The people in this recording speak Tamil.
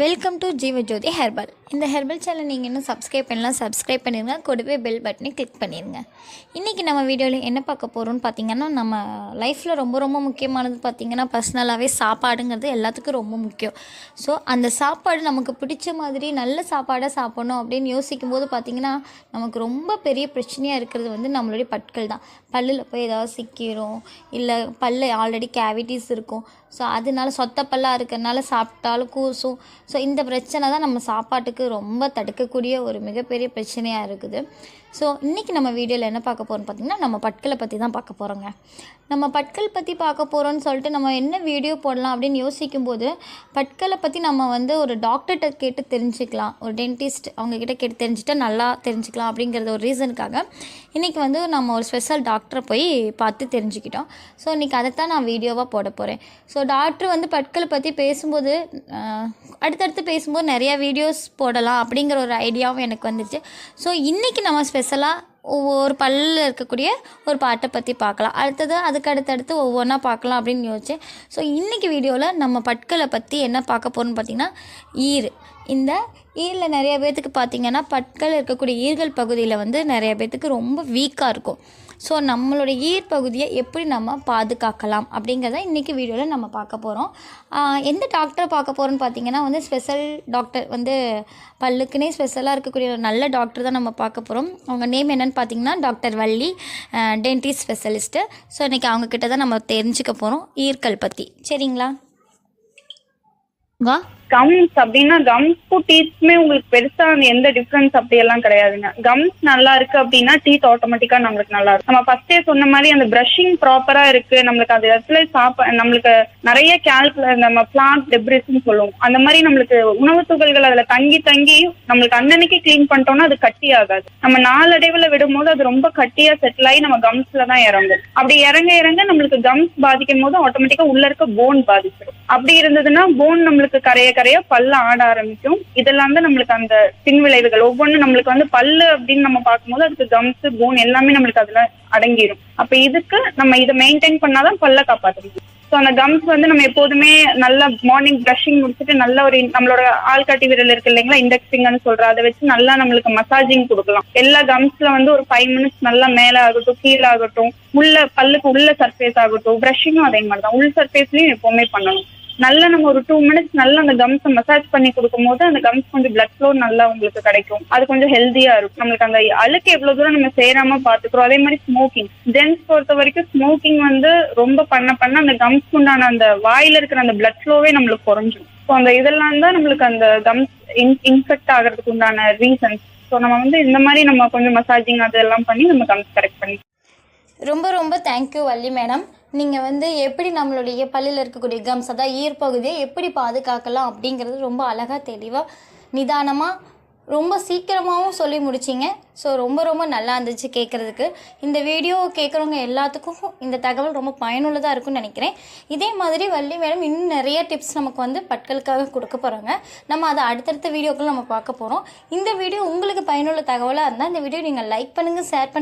வெல்கம் டு ஜீவஜோதி ஹெர்பல் இந்த ஹெர்பல் சேனல் நீங்கள் இன்னும் சப்ஸ்கிரைப் பண்ணலாம் சப்ஸ்கிரைப் பண்ணிடுங்க கூடவே பெல் பட்டனை கிளிக் பண்ணிடுங்க இன்றைக்கி நம்ம வீடியோவில் என்ன பார்க்க போகிறோம்னு பார்த்தீங்கன்னா நம்ம லைஃப்பில் ரொம்ப ரொம்ப முக்கியமானது பார்த்திங்கன்னா பர்சனலாகவே சாப்பாடுங்கிறது எல்லாத்துக்கும் ரொம்ப முக்கியம். ஸோ அந்த சாப்பாடு நமக்கு பிடிச்ச மாதிரி நல்ல சாப்பாடாக சாப்பிடணும் அப்படின்னு யோசிக்கும் போது பார்த்திங்கன்னா நமக்கு ரொம்ப பெரிய பிரச்சனையாக இருக்கிறது வந்து நம்மளுடைய பற்கள் தான். பல்லில் போய் ஏதாவது சிக்கிரும் இல்லை பல்லு ஆல்ரெடி கேவிட்டிஸ் இருக்கும். ஸோ அதனால சொத்த பல்லாக இருக்கிறனால சாப்பிட்டாலும் கூசும். ஸோ இந்த பிரச்சனை தான் நம்ம சாப்பாட்டுக்கு ரொம்ப தடுக்கக்கூடிய ஒரு மிகப்பெரிய பிரச்சனையாக இருக்குது. ஸோ இன்றைக்கி நம்ம வீடியோவில் என்ன பார்க்க போகிறோம்னு பார்த்திங்கன்னா நம்ம பட்களை பற்றி தான் பார்க்க போகிறோங்க நம்ம பட்கள் பற்றி பார்க்க போகிறோன்னு சொல்லிட்டு நம்ம என்ன வீடியோ போடலாம் அப்படின்னு யோசிக்கும்போது பட்களை பற்றி நம்ம வந்து ஒரு டாக்டர்கிட்ட கேட்டு தெரிஞ்சுக்கலாம். ஒரு டென்டிஸ்ட் அவங்கக்கிட்ட கேட்டு தெரிஞ்சுட்டா நல்லா தெரிஞ்சுக்கலாம் அப்படிங்கிறது ஒரு ரீசனுக்காக இன்றைக்கி வந்து நம்ம ஒரு ஸ்பெஷல் டாக்டரை போய் பார்த்து தெரிஞ்சுக்கிட்டோம். ஸோ இன்றைக்கி அதைத்தான் நான் வீடியோவாக போட போகிறேன் ஸோ டாக்டர் வந்து பட்களை பற்றி பேசும்போது அடுத்தடுத்து பேசும்போது நிறையா வீடியோஸ் போடலாம் அப்படிங்கிற ஒரு ஐடியாவும் எனக்கு வந்துச்சு. ஸோ இன்றைக்கி நம்ம ஸ்பெஷலாக ஒவ்வொரு பல்லில் இருக்கக்கூடிய ஒரு பாட்டை பற்றி பார்க்கலாம். அடுத்தது அதுக்கு அடுத்தடுத்து ஒவ்வொன்றா பார்க்கலாம் அப்படின்னு யோசிச்சேன். ஸோ இன்றைக்கி வீடியோவில் நம்ம பற்களை பற்றி என்ன பார்க்க போகிறோம்னு பார்த்திங்கன்னா ஈர் இந்த ஈரில் நிறைய பேர்த்துக்கு பார்த்திங்கன்னா பற்கள் இருக்கக்கூடிய ஈர்கள் பகுதியில் வந்து நிறைய பேர்த்துக்கு ரொம்ப வீக்காக இருக்கும். ஸோ நம்மளுடைய ஈர் பகுதியை எப்படி நம்ம பாதுகாக்கலாம் அப்படிங்கிறத இன்றைக்கி வீடியோவில் நம்ம பார்க்க போகிறோம் எந்த டாக்டரை பார்க்க போகிறோன்னு பார்த்தீங்கன்னா வந்து ஸ்பெஷல் டாக்டர் வந்து பல்லுக்குனே ஸ்பெஷலாக இருக்கக்கூடிய ஒரு நல்ல டாக்டர் தான் நம்ம பார்க்க போகிறோம் அவங்க நேம் என்னென்னு பார்த்தீங்கன்னா doctor Valli dentist specialist so இன்றைக்கி அவங்கக்கிட்ட தான் நம்ம தெரிஞ்சுக்க போகிறோம் ஈர்கள் பற்றி சரிங்களா? வா. கம்ஸ் அப்படின்னா கம்ஸ்க்கும் டீத்க்குமே உங்களுக்கு பெருசா அந்த எந்த டிஃபரன்ஸ் அப்படியெல்லாம் கிடையாதுங்க. கம்ஸ் நல்லா இருக்கு அப்படின்னா டீத் ஆட்டோமேட்டிக்கா நம்மளுக்கு நல்லா இருக்கும். நம்ம ஃபர்ஸ்டே சொன்ன மாதிரி அந்த பிரஷிங் ப்ராப்பரா இருக்கு. நம்மளுக்கு அது இடத்துல சாப்ப நம்மளுக்கு நிறைய கேல்குல நம்ம பிளான்ட் டெப்ரிஸ்ன்னு சொல்லுவோம். அந்த மாதிரி நம்மளுக்கு உணவு துகள்கள் அதுல தங்கி தங்கி நம்மளுக்கு அன்னன்னைக்கு கிளீன் பண்ணிட்டோம்னா அது கட்டி ஆகாது. நம்ம நாளடைவுல விடும்போது அது ரொம்ப கட்டியா செட்டில் ஆகி நம்ம கம்ஸ்ல தான் இறங்கும். அப்படி இறங்க இறங்க நம்மளுக்கு கம்ஸ் பாதிக்கும் போது ஆட்டோமேட்டிக்கா உள்ள இருக்க போன் பாதிச்சிடும் அப்படி இருந்ததுன்னா போன் நம்மளுக்கு கரைய கரைய பல்ல ஆட ஆரம்பிக்கும். இதெல்லாம் தான் நம்மளுக்கு அந்த பின்விளைவுகள் ஒவ்வொன்றும் நம்மளுக்கு வந்து பல்லு அப்படின்னு நம்ம பார்க்கும்போது அதுக்கு கம்ஸ் போன் எல்லாமே நம்மளுக்கு அதுல அடங்கிரும். அப்ப இதுக்கு நம்ம இதை மெயின்டைன் பண்ணாதான் பல்ல காப்பாற்ற முடியும். ஸோ அந்த கம்ஸ் வந்து நம்ம எப்போதுமே நல்ல மார்னிங் ப்ரஷிங் முடிச்சுட்டு நல்ல ஒரு நம்மளோட ஆள்காட்டி விரல் இருக்கு இல்லைங்களா? இண்டெக்ஸ் ஃபிங்கர்னு சொல்ற அதை வச்சு நல்லா நம்மளுக்கு மசாஜிங் கொடுக்கலாம். எல்லா கம்ஸ்ல வந்து ஒரு ஃபைவ் மினிட்ஸ் நல்லா மேல ஆகட்டும் கீழே ஆகட்டும் உள்ள பல்லுக்கு உள்ள சர்ஃபேஸ் ஆகட்டும் ப்ரஷிங்கும் அதே மாதிரி தான் உள் சர்ஃபேஸ்லயும் எப்பவுமே பண்ணணும். நல்லா நம்ம ஒரு டூ மினிட்ஸ் நல்லா அந்த கம்ஸை மசாஜ் பண்ணி கொடுக்கும்போது அந்த கம்ஸ் கொஞ்சம் பிளட் ஃப்ளோ நல்லா உங்களுக்கு கிடைக்கும். அது கொஞ்சம் ஹெல்த்தியா இருக்கும். நம்மளுக்கு அந்த அழுக்கு எவ்வளவு தூரம் நம்ம சேராம பாத்துக்கிறோம் அதே மாதிரி ஸ்மோக்கிங் ஜென்ஸ் பொறுத்த வரைக்கும் ஸ்மோக்கிங் வந்து ரொம்ப பண்ண பண்ண அந்த கம்ஸ் உண்டான அந்த வாயில இருக்கிற அந்த பிளட் ஃப்ளோவே நம்மளுக்கு குறைஞ்சிரும். ஸோ அந்த இதெல்லாம் தான் நம்மளுக்கு அந்த கம்ஸ் இன்ஃபெக்ட் ஆகிறதுக்கு உண்டான ரீசன்ஸ் ஸோ நம்ம வந்து இந்த மாதிரி நம்ம கொஞ்சம் மசாஜிங் அதெல்லாம் பண்ணி நம்ம கம்ஸ் கரெக்ட் பண்ணி ரொம்ப ரொம்ப தேங்க்யூ வள்ளி மேடம் நீங்கள் வந்து எப்படி நம்மளுடைய பல்லில் இருக்கக்கூடிய கம்ஸ் அதாவது ஈர்ப்பகுதியை எப்படி பாதுகாக்கலாம் அப்படிங்கிறது ரொம்ப அழகாக தெளிவாக நிதானமாக ரொம்ப சீக்கிரமாகவும் சொல்லி முடிச்சிங்க. ஸோ ரொம்ப ரொம்ப நல்லா இருந்துச்சு கேட்குறதுக்கு இந்த வீடியோ கேட்குறவங்க எல்லாத்துக்கும் இந்த தகவல் ரொம்ப பயனுள்ளதாக இருக்கும்னு நினைக்கிறேன். இதே மாதிரி வள்ளி மேடம் இன்னும் நிறைய டிப்ஸ் நமக்கு வந்து பட்களுக்காக கொடுக்க போகிறாங்க நம்ம அதை அடுத்தடுத்த வீடியோக்கள் நம்ம பார்க்க போகிறோம் இந்த வீடியோ உங்களுக்கு பயனுள்ள தகவலாக இருந்தால் இந்த வீடியோ நீங்கள் லைக் பண்ணுங்கள் ஷேர் பண்ணுங்கள்